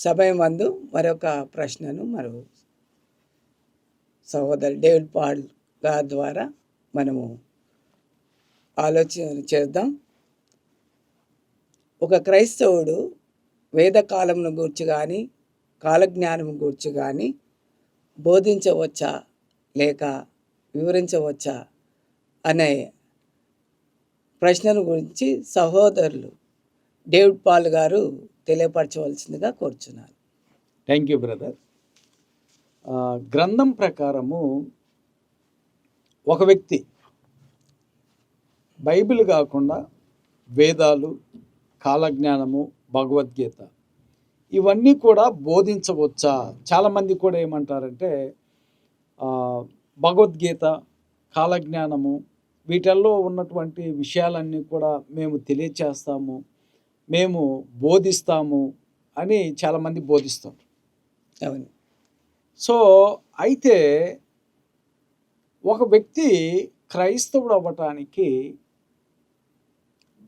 సమయం అందు మరొక ప్రశ్నను మరో సహోదరు డేవిడ్ పాల్ గారి ద్వారా మనము ఆలోచన చేద్దాం. ఒక క్రైస్తవుడు వేదకాలంను గూర్చి కానీ కాలజ్ఞానం గూర్చి కానీ బోధించవచ్చా? లేక వివరించవచ్చా? అనే ప్రశ్నను గురించి సహోదరులు డేవిడ్ పాల్ గారు తెలియపరచవలసిందిగా కోరుచున్నారు థ్యాంక్ యూ బ్రదర్ గ్రంథం ప్రకారము ఒక వ్యక్తి బైబిల్ కాకుండా వేదాలు కాలజ్ఞానము భగవద్గీత ఇవన్నీ కూడా బోధించవచ్చా? చాలామంది కూడా ఏమంటారంటే భగవద్గీత కాలజ్ఞానము వీటిల్లో ఉన్నటువంటి విషయాలన్నీ కూడా మేము తెలియచేస్తాము. మేము బోధిస్తాము అని చాలామంది బోధిస్తారు అవును. సో అయితే ఒక వ్యక్తి క్రైస్తవుడు అవ్వటానికి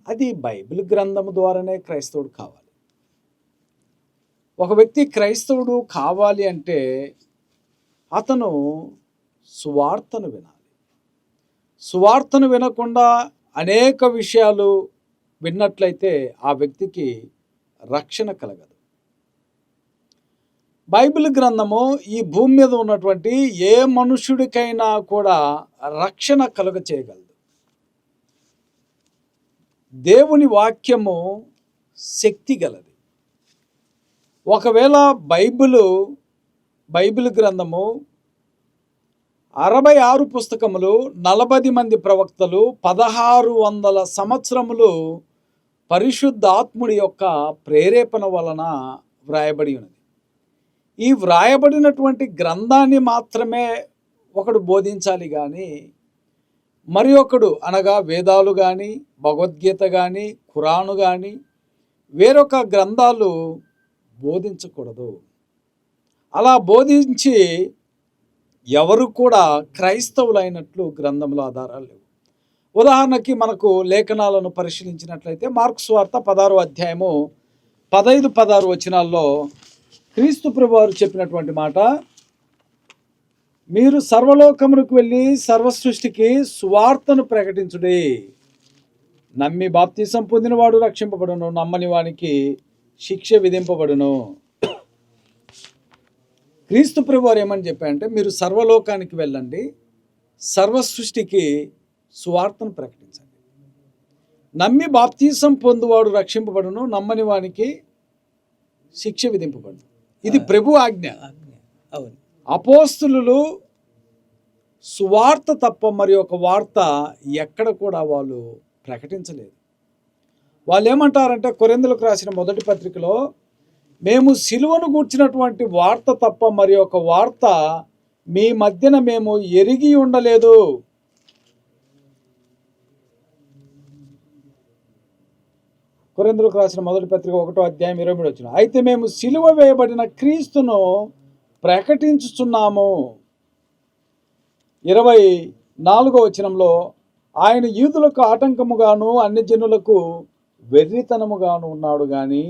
అది బైబిల్ గ్రంథము ద్వారానే క్రైస్తవుడు కావాలి. ఒక వ్యక్తి క్రైస్తవుడు కావాలి అంటే అతను సువార్తను వినాలి. సువార్తను వినకుండా అనేక విషయాలు విన్నట్లయితే ఆ వ్యక్తికి రక్షణ కలగదు. బైబిల్ గ్రంథము ఈ భూమి మీద ఉన్నటువంటి ఏ మనుషుడికైనా కూడా రక్షణ కలుగ చేయగలదు. దేవుని వాక్యము శక్తి గలది. ఒకవేళ బైబిలు బైబిల్ గ్రంథము అరవై ఆరు పుస్తకములు నలభై మంది ప్రవక్తలు పదహారు వందల సంవత్సరములు పరిశుద్ధాత్ముడి యొక్క ప్రేరేపణ వలన వ్రాయబడి ఉన్నది. ఈ వ్రాయబడినటువంటి గ్రంథాన్ని మాత్రమే ఒకడు బోధించాలి కానీ మరి ఒకడు అనగా వేదాలు కానీ భగవద్గీత కానీ ఖురాను కానీ వేరొక గ్రంథాలు బోధించకూడదు. అలా బోధించి ఎవరు కూడా క్రైస్తవులైనట్లు గ్రంథంలో ఆధారాలు లేవు. ఉదాహరణకి మనకు లేఖనాలను పరిశీలించినట్లయితే మార్క్స్ వార్త పదహారు అధ్యాయము పదైదు పదహారు వచనాల్లో క్రీస్తు ప్రభువారు చెప్పినటువంటి మాట మీరు సర్వలోకములకు వెళ్ళి సర్వ సృష్టికి స్వార్థను ప్రకటించుడి. నమ్మి బాప్తీసం పొందినవాడు రక్షింపబడును నమ్మని వానికి శిక్ష విధింపబడును. క్రీస్తు ప్రభువారు ఏమని చెప్పారంటే మీరు సర్వలోకానికి వెళ్ళండి సర్వ సృష్టికి సువార్తను ప్రకటించండి. నమ్మి బాప్తీసం పొందువాడు రక్షింపబడును నమ్మని వానికి శిక్ష విధింపబడును. ఇది ప్రభు ఆజ్ఞ. ఆజ్ఞ. అవును. అపోస్తులు సువార్త తప్ప మరి ఒక వార్త ఎక్కడ కూడా వాళ్ళు ప్రకటించలేదు. వాళ్ళు ఏమంటారంటే కొరిందులకు రాసిన మొదటి పత్రికలో మేము సిలువను గూర్చినటువంటి వార్త తప్ప మరి ఒక వార్త మీ మధ్యన మేము ఎరిగి ఉండలేదు. కొరిందులకు రాసిన మొదటి పత్రిక ఒకటో అధ్యాయం ఇరవై మూడు వచ్చిన అయితే మేము సిలువ వేయబడిన క్రీస్తును ప్రకటించుచున్నాము. ఇరవై నాలుగో వచనంలో ఆయన యూదులకు ఆటంకముగాను అన్ని జనులకు వెర్రితనముగాను ఉన్నాడు కానీ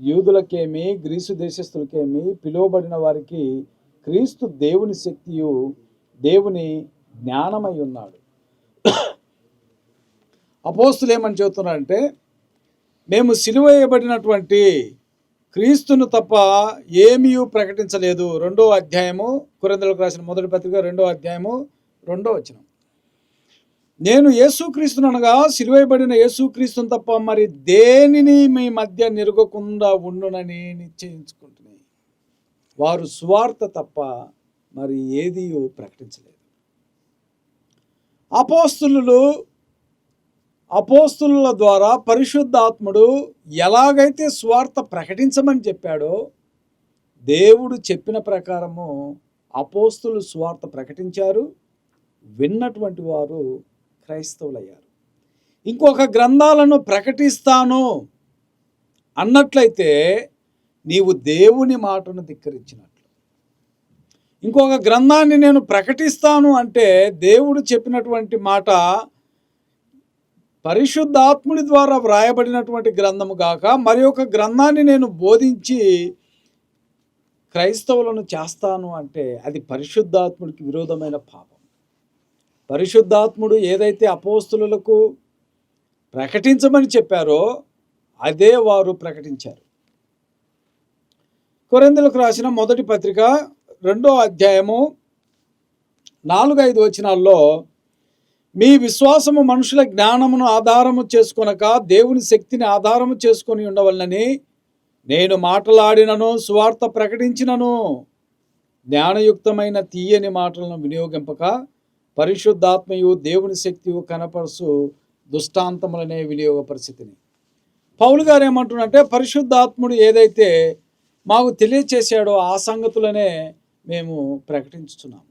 యూదులకేమి గ్రీసు దేశస్తులకేమి పిలువబడిన వారికి క్రీస్తు దేవుని శక్తియు దేవుని జ్ఞానమై ఉన్నాడు. అపోస్తులు ఏమని చెబుతున్నారంటే మేము సిలువేయబడినటువంటి క్రీస్తును తప్ప ఏమీ ప్రకటించలేదు. రెండో అధ్యాయము కురందలకు రాసిన మొదటి పత్రిక రెండో అధ్యాయము రెండో వచనం. నేను యేసుక్రీస్తును అనగా సిలువైబడిన యేసుక్రీస్తుని తప్ప మరి దేనిని మీ మధ్య నిరగకుండా ఉండునని నిశ్చయించుకుంటున్నాయి. వారు స్వార్థ తప్ప మరి ఏది ప్రకటించలేదు. అపోస్తులు అపోస్తుల ద్వారా పరిశుద్ధాత్ముడు ఎలాగైతే స్వార్థ ప్రకటించమని చెప్పాడో దేవుడు చెప్పిన ప్రకారము అపోస్తులు స్వార్థ ప్రకటించారు విన్నటువంటి వారు క్రైస్తవులయ్యారు. ఇంకొక గ్రంథాలను ప్రకటిస్తాను అన్నట్లయితే నీవు దేవుని మాటను ధిక్కరించినట్లు. ఇంకొక గ్రంథాన్ని నేను ప్రకటిస్తాను అంటే దేవుడు చెప్పినటువంటి మాట పరిశుద్ధాత్ముడి ద్వారా వ్రాయబడినటువంటి గ్రంథము కాక మరి ఒక గ్రంథాన్ని నేను బోధించి క్రైస్తవులను చేస్తాను అంటే అది పరిశుద్ధాత్ముడికి విరోధమైన పాపం. పరిశుద్ధాత్ముడు ఏదైతే అపోస్తులకు ప్రకటించమని చెప్పారో అదే వారు ప్రకటించారు. కొరెందులకు రాసిన మొదటి పత్రిక రెండో అధ్యాయము నాలుగైదు వచనాల్లో మీ విశ్వాసము మనుషుల జ్ఞానమును ఆధారము చేసుకొనక దేవుని శక్తిని ఆధారము చేసుకొని ఉండవలనని నేను మాటలాడినను సువార్త ప్రకటించినను. జ్ఞానయుక్తమైన తీయని మాటలను వినియోగింపక పరిశుద్ధాత్మయు దేవుని శక్తియు కనపరుసు దుష్టాంతములనే వినియోగ పరిస్థితిని పౌలు గారు ఏమంటున్నారంటే పరిశుద్ధాత్ముడు ఏదైతే మాకు తెలియచేశాడో ఆ సంగతులనే మేము ప్రకటించుతున్నాము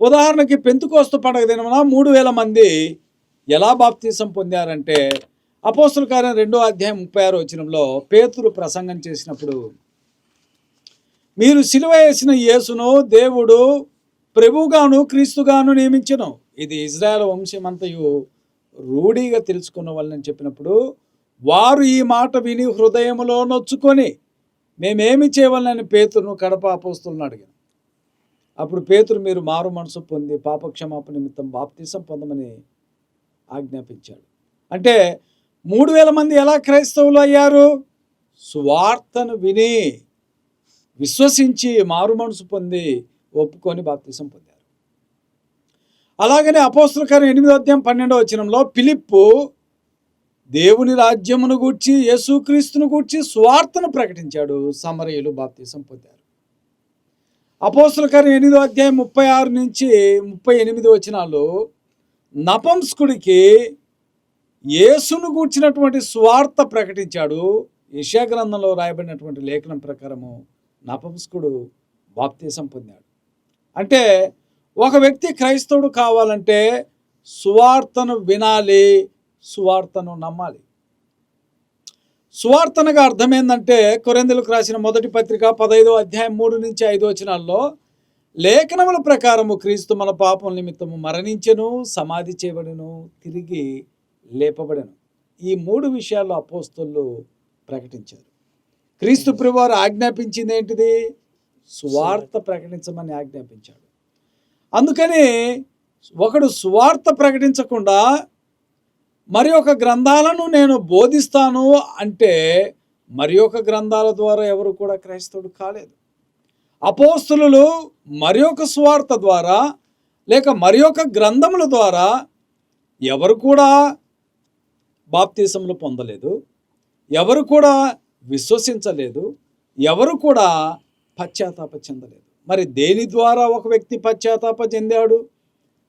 ఉదాహరణకి పెంతుకోస్తు పండగ దినమున మూడు వేల మంది ఎలా బాప్తీసం పొందారంటే అపోస్తుల కార్యం రెండో అధ్యాయం ముప్పై ఆరు వచనంలో పేతురు ప్రసంగం చేసినప్పుడు మీరు సిలువ వేసిన యేసును దేవుడు ప్రభుగాను క్రీస్తుగాను నియమించను. ఇది ఇజ్రాయెల్ వంశమంతయు రూఢీగా తెలుసుకున్న వాళ్ళని చెప్పినప్పుడు వారు ఈ మాట విని హృదయంలో నొచ్చుకొని మేమేమి చేయవాలని పేతురును కడప అపోస్తులను అడిగాను అప్పుడు పేతురు మీరు మారు మనసు పొంది పాపక్షమాపణ నిమిత్తం బాప్తీసం పొందమని ఆజ్ఞాపించాడు. అంటే మూడు వేల మంది ఎలా క్రైస్తవులు అయ్యారు? సువార్తను విని విశ్వసించి మారు మనసు పొంది ఒప్పుకొని బాప్తీసం పొందారు. అలాగనే అపోస్తుల కార్యం ఎనిమిదో అధ్యాయం పన్నెండో వచనంలో పిలిప్పు దేవుని రాజ్యమును గూర్చి యేసుక్రీస్తును గూర్చి స్వార్థను ప్రకటించాడు. సమరయులు బాప్తీసం పొందారు. అపోస్తుల కార్యం ఎనిమిదో అధ్యాయం ముప్పై ఆరు నుంచి ముప్పై ఎనిమిది వచనాలు నపంస్కుడికి యేసును కూర్చినటువంటి స్వార్థ ప్రకటించాడు. యశాగ్రంథంలో రాయబడినటువంటి లేఖనం ప్రకారము నపంస్కుడు బాప్తీసం పొందాడు. అంటే ఒక వ్యక్తి క్రైస్తవుడు కావాలంటే సువార్తను వినాలి సువార్తను నమ్మాలి. సువార్తనగా అర్థమైందంటే కొరెందులకు రాసిన మొదటి పత్రిక పదైదో అధ్యాయం మూడు నుంచి ఐదు వచనాల్లో లేఖనముల ప్రకారము క్రీస్తు మన పాపం నిమిత్తము మరణించెను సమాధి చేయబడను తిరిగి లేపబడెను. ఈ మూడు విషయాలు అపోస్తులు ప్రకటించారు. క్రీస్తు ప్రభువారు ఆజ్ఞాపించింది ఏంటిది? సువార్త ప్రకటించమని ఆజ్ఞాపించాడు. అందుకని ఒకడు సువార్త ప్రకటించకుండా మరి ఒక గ్రంథాలను నేను బోధిస్తాను అంటే మరి ఒక గ్రంథాల ద్వారా ఎవరు కూడా క్రైస్తవుడు కాలేదు. అపోస్తులు మరి ఒక స్వార్థ ద్వారా లేక మరి ఒక గ్రంథముల ద్వారా ఎవరు కూడా బాప్తీసములు పొందలేదు. ఎవరు కూడా విశ్వసించలేదు. ఎవరు కూడా పశ్చాత్తాప చెందలేదు. మరి దేని ద్వారా ఒక వ్యక్తి పశ్చాత్తాప చెందాడు?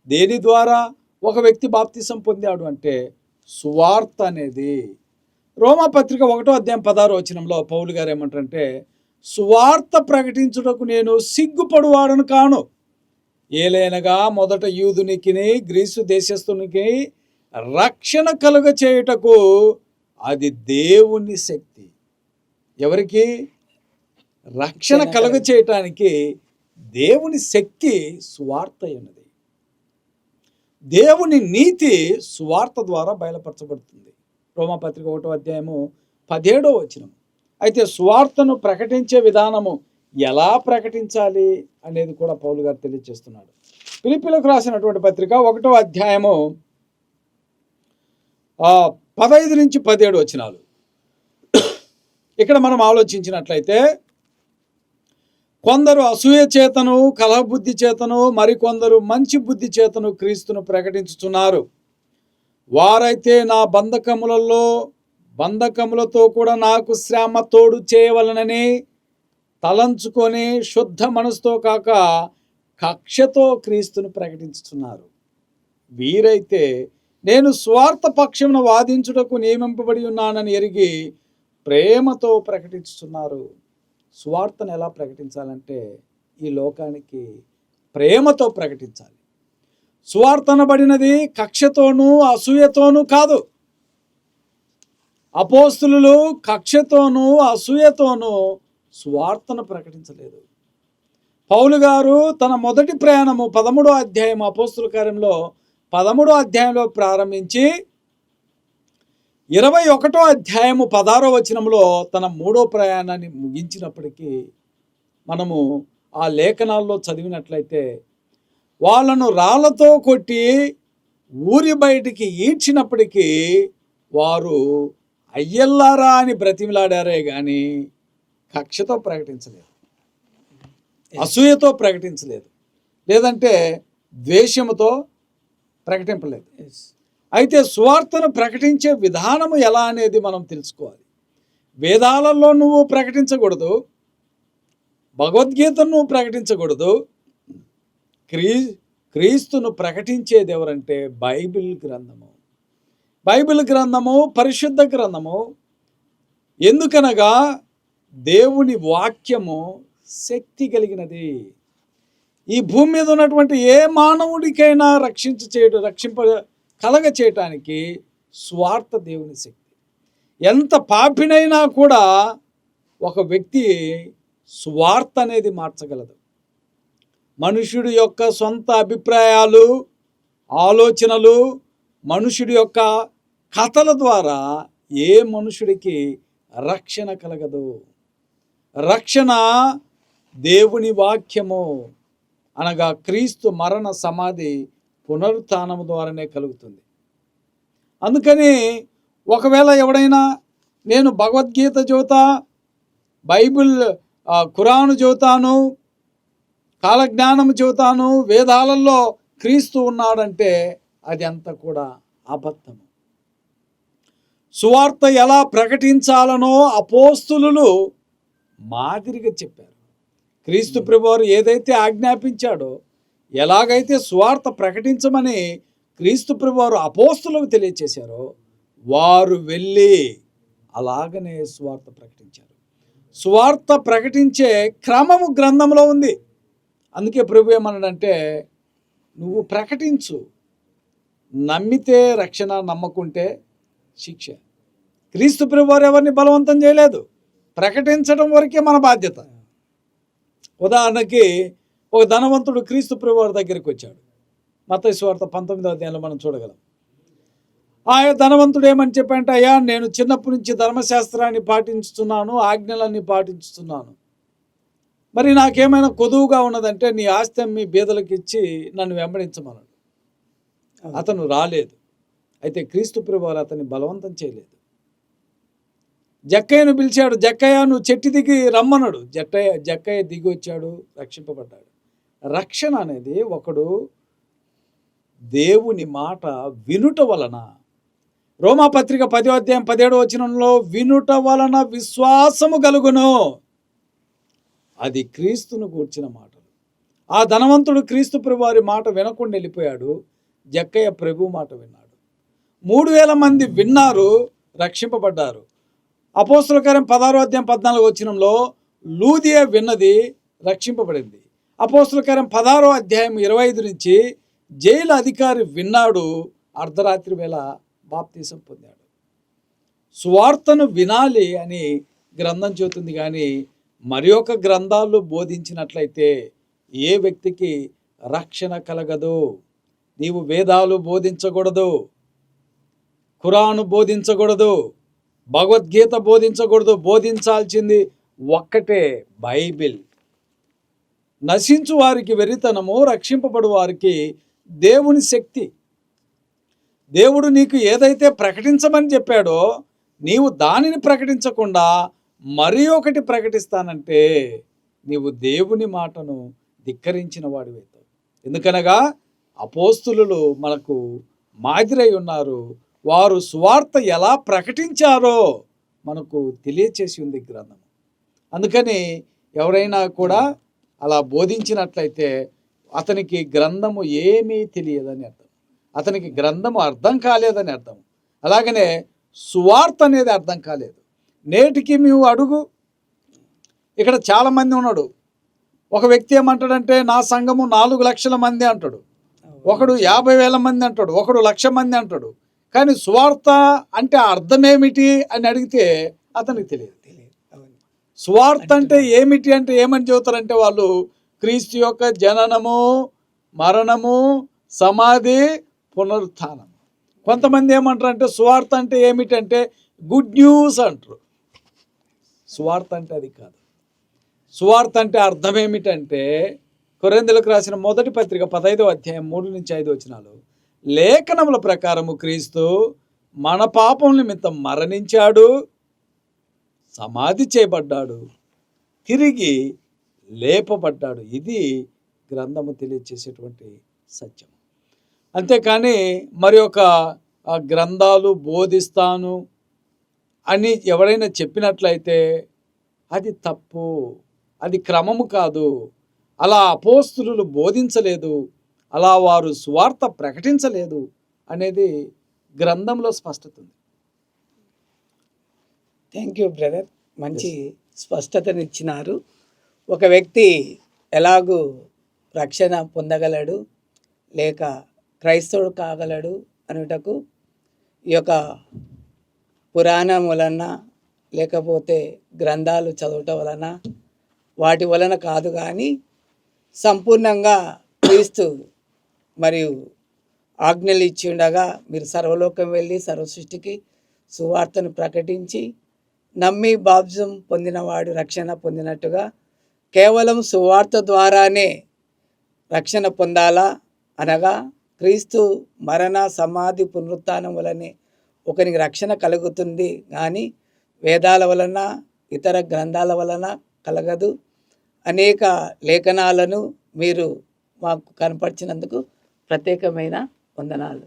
దేని ద్వారా ఒక వ్యక్తి బాప్తీసం పొందాడు అంటే సువార్త అనేది. రోమా పత్రిక ఒకటో అధ్యాయం పదహారు వచనంలో పౌలు గారు ఏమంటారంటే సువార్త ప్రకటించుటకు నేను సిగ్గుపడువాడను కాను. ఏలైనగా మొదట యూదునికిని గ్రీసు దేశస్థునికి రక్షణ కలుగ చేయుటకు అది దేవుని శక్తి. ఎవరికి? రక్షణ కలుగ చేయటానికి దేవుని శక్తి సువార్త ఉన్నది దేవుని నీతి సువార్త ద్వారా బయలుపరచబడుతుంది. రోమపత్రిక ఒకటో అధ్యాయము పదిహేడో వచనం అయితే సువార్తను ప్రకటించే విధానము ఎలా ప్రకటించాలి అనేది కూడా పౌలు గారు తెలియజేస్తున్నాడు. పిలిపిలకు రాసినటువంటి పత్రిక ఒకటో అధ్యాయము పదహైదు నుంచి పదిహేడు వచనాలు. ఇక్కడ మనం ఆలోచించినట్లయితే కొందరు అసూయ చేతను కలహబుద్ధి చేతను మరికొందరు మంచి బుద్ధి చేతను క్రీస్తును ప్రకటించుతున్నారు వారైతే నా బంధకములలో బంధకములతో కూడా నాకు శ్రమ తోడు చేయవలనని తలంచుకొని శుద్ధ మనసుతో కాక కక్షతో క్రీస్తును ప్రకటించుతున్నారు వీరైతే నేను స్వార్థ పక్షమున వాదించుటకు నియమింపబడి ఉన్నానని ఎరిగి ప్రేమతో ప్రకటిస్తున్నారు సువార్తను ఎలా ప్రకటించాలంటే ఈ లోకానికి ప్రేమతో ప్రకటించాలి. సువార్తనబడినది కక్షతోనూ అసూయతోనూ కాదు. అపోస్తులు కక్షతోనూ అసూయతోనూ సువార్తను ప్రకటించలేదు. పౌలు గారు తన మొదటి ప్రయాణము పదమూడో అధ్యాయం అపోస్తుల కార్యంలో పదమూడో అధ్యాయంలో ప్రారంభించి ఇరవై ఒకటో అధ్యాయము పదారో వచనంలో తన మూడో ప్రయాణాన్ని ముగించినప్పటికీ మనము ఆ లేఖనాల్లో చదివినట్లయితే వాళ్ళను రాళ్ళతో కొట్టి ఊరి బయటికి ఈడ్చినప్పటికీ వారు అయ్యల్లారా అని బ్రతిమిలాడారే కానీ కక్షతో ప్రకటించలేదు. అసూయతో ప్రకటించలేదు. లేదంటే ద్వేషముతో ప్రకటింపలేదు. అయితే సువార్తను ప్రకటించే విధానము ఎలా అనేది మనం తెలుసుకోవాలి. వేదాలలో నువ్వు ప్రకటించకూడదు. భగవద్గీతను నువ్వు ప్రకటించకూడదు. క్రీ క్రీస్తును ప్రకటించేది ఎవరంటే బైబిల్ గ్రంథము. బైబిల్ గ్రంథము పరిశుద్ధ గ్రంథము. ఎందుకనగా దేవుని వాక్యము శక్తి కలిగినది. ఈ భూమి మీద ఉన్నటువంటి ఏ మానవుడికైనా రక్షించ చేయడం రక్షింప కలగ చేయటానికి స్వార్థ దేవుని శక్తి. ఎంత పాపినైనా కూడా ఒక వ్యక్తి స్వార్థ అనేది మార్చగలదు. మనుషుడి యొక్క సొంత అభిప్రాయాలు ఆలోచనలు మనుషుడి యొక్క కథల ద్వారా ఏ మనుషుడికి రక్షణ కలగదు. రక్షణ దేవుని వాక్యము అనగా క్రీస్తు మరణ సమాధి పునరుత్థానము ద్వారానే కలుగుతుంది. అందుకని ఒకవేళ ఎవడైనా నేను భగవద్గీత చెబుతా బైబిల్ ఖురాను చెబుతాను కాలజ్ఞానం చెబుతాను వేదాలలో క్రీస్తు ఉన్నాడంటే అది అంతా కూడా అబద్ధము. సువార్త ఎలా ప్రకటించాలనో అపోస్తులు మాదిరిగా చెప్పారు. క్రీస్తు ప్రభువారు ఏదైతే ఆజ్ఞాపించాడో ఎలాగైతే సువార్త ప్రకటించమని క్రీస్తు ప్రభువారు అపోస్తులకు తెలియచేశారో వారు వెళ్ళి అలాగనే సువార్త ప్రకటించారు. సువార్త ప్రకటించే క్రమము గ్రంథంలో ఉంది. అందుకే ప్రభు ఏమన్నాడంటే నువ్వు ప్రకటించు. నమ్మితే రక్షణ నమ్మకుంటే శిక్ష. క్రీస్తు ప్రభువారు ఎవరిని బలవంతం చేయలేదు. ప్రకటించడం వరకే మన బాధ్యత. ఉదాహరణకి ఒక ధనవంతుడు క్రీస్తు ప్రభువారి దగ్గరికి వచ్చాడు. మత స్వార్థ పంతొమ్మిదవ అధ్యాయంలో మనం చూడగలం. ఆ ధనవంతుడు ఏమని చెప్పంటే అయ్యా నేను చిన్నప్పటి నుంచి ధర్మశాస్త్రాన్ని పాటించుతున్నాను ఆజ్ఞలన్నీ పాటించుతున్నాను. మరి నాకేమైనా కొదువుగా ఉన్నదంటే నీ ఆస్తి మీ బీదలకు ఇచ్చి నన్ను వెంబడించమన్నాడు. అతను రాలేదు. అయితే క్రీస్తు ప్రభువారు అతన్ని బలవంతం చేయలేదు. జక్కయ్యను పిలిచాడు జక్కయ్య నువ్వు చెట్టు దిగి రమ్మన్నాడు. జట్టయ్య జక్కయ్య దిగి వచ్చాడు రక్షింపబడ్డాడు. రక్షణ అనేది ఒకడు దేవుని మాట వినుట వలన. రోమాపత్రిక పదో అధ్యాయం పదిహేడు వచనంలో వినుట వలన విశ్వాసము కలుగును. అది క్రీస్తును కూర్చిన మాటలు. ఆ ధనవంతుడు క్రీస్తు ప్రభువారి మాట వినకుండా వెళ్ళిపోయాడు. జక్కయ్య ప్రభు మాట విన్నాడు. మూడు వేల మంది విన్నారు రక్షింపబడ్డారు. అపోస్తుల కార్యం పదహారో అధ్యాయం పద్నాలుగు వచ్చినంలో లూదియా విన్నది రక్షింపబడింది. అపోస్తులకరం పదహారో అధ్యాయం ఇరవై ఐదు నుంచి జైలు అధికారి విన్నాడు అర్ధరాత్రి వేళ బాప్తీసం పొందాడు. సువార్తను వినాలి అని గ్రంథం చెబుతుంది కానీ మరి ఒక గ్రంథాలు బోధించినట్లయితే ఏ వ్యక్తికి రక్షణ కలగదు? నీవు వేదాలు బోధించకూడదు ఖురాను బోధించకూడదు భగవద్గీత బోధించకూడదు బోధించాల్సింది ఒక్కటే బైబిల్. నశించు వారికి వెరితనము రక్షింపబడు వారికి దేవుని శక్తి. దేవుడు నీకు ఏదైతే ప్రకటించమని చెప్పాడో నీవు దానిని ప్రకటించకుండా మరి ఒకటి ప్రకటిస్తానంటే నీవు దేవుని మాటను ధిక్కరించిన వాడివైతావు ఎందుకనగా అపోస్తులు మనకు మాదిరై ఉన్నారు. వారు సువార్త ఎలా ప్రకటించారో మనకు తెలియచేసి ఉంది గ్రంథం అందుకని ఎవరైనా కూడా అలా బోధించినట్లయితే అతనికి గ్రంథము ఏమీ తెలియదని అర్థం. అతనికి గ్రంథము అర్థం కాలేదని అర్థం. అలాగనే సువార్త అనేది అర్థం కాలేదు. నేటికి మేము అడుగు. ఇక్కడ చాలామంది ఉన్నాడు. ఒక వ్యక్తి ఏమంటాడంటే నా సంఘము నాలుగు లక్షల మంది అంటాడు. ఒకడు యాభై వేల మంది అంటాడు. ఒకడు లక్ష మంది అంటాడు. కానీ సువార్త అంటే అర్థం ఏమిటి అని అడిగితే అతనికి తెలియదు. సువార్త అంటే ఏమిటి అంటే ఏమని చెబుతారంటే వాళ్ళు క్రీస్తు యొక్క జననము మరణము సమాధి పునరుత్థానం కొంతమంది ఏమంటారు అంటే సువార్త అంటే ఏమిటంటే గుడ్ న్యూస్ అంటారు. సువార్త అంటే అది కాదు. సువార్త అంటే అర్థం ఏమిటంటే కొరిందులకు రాసిన మొదటి పత్రిక పదైదో అధ్యాయం మూడు నుంచి ఐదు వచనాలు లేఖనముల ప్రకారము క్రీస్తు మన పాపం నిమిత్తం మరణించాడు సమాధి చేయబడ్డాడు. తిరిగి లేపబడ్డాడు. ఇది గ్రంథము తెలియచేసేటువంటి సత్యం అంతేకాని మరి ఒక గ్రంథాలు బోధిస్తాను అని ఎవరైనా చెప్పినట్లయితే అది తప్పు అది క్రమము కాదు. అలా అపోస్తులు బోధించలేదు అలా వారు స్వార్థ ప్రకటించలేదు అనేది గ్రంథంలో స్పష్టత ఉంది. థ్యాంక్ యూ బ్రదర్ మంచి స్పష్టతనిచ్చినారు. ఒక వ్యక్తి ఎలాగూ రక్షణ పొందగలడు లేక క్రైస్తవుడు కాగలడు అనుటకు ఈ యొక్క పురాణం వలన లేకపోతే గ్రంథాలు చదవటం వలన వాటి వలన కాదు కానీ సంపూర్ణంగా క్రీస్తు మరియు ఆజ్ఞలు ఇచ్చి ఉండగా మీరు సర్వలోకం వెళ్ళి సర్వసృష్టికి సువార్తను ప్రకటించి నమ్మి బాప్జం పొందినవాడు రక్షణ పొందినట్టుగా కేవలం సువార్త ద్వారానే రక్షణ పొందాలా? అనగా క్రీస్తు మరణ సమాధి పునరుత్నం వలనే ఒకరికి రక్షణ కలుగుతుంది కానీ వేదాల వలన ఇతర గ్రంథాల వలన కలగదు. అనేక లేఖనాలను మీరు మాకు కనపరిచినందుకు ప్రత్యేకమైన వందనాలు.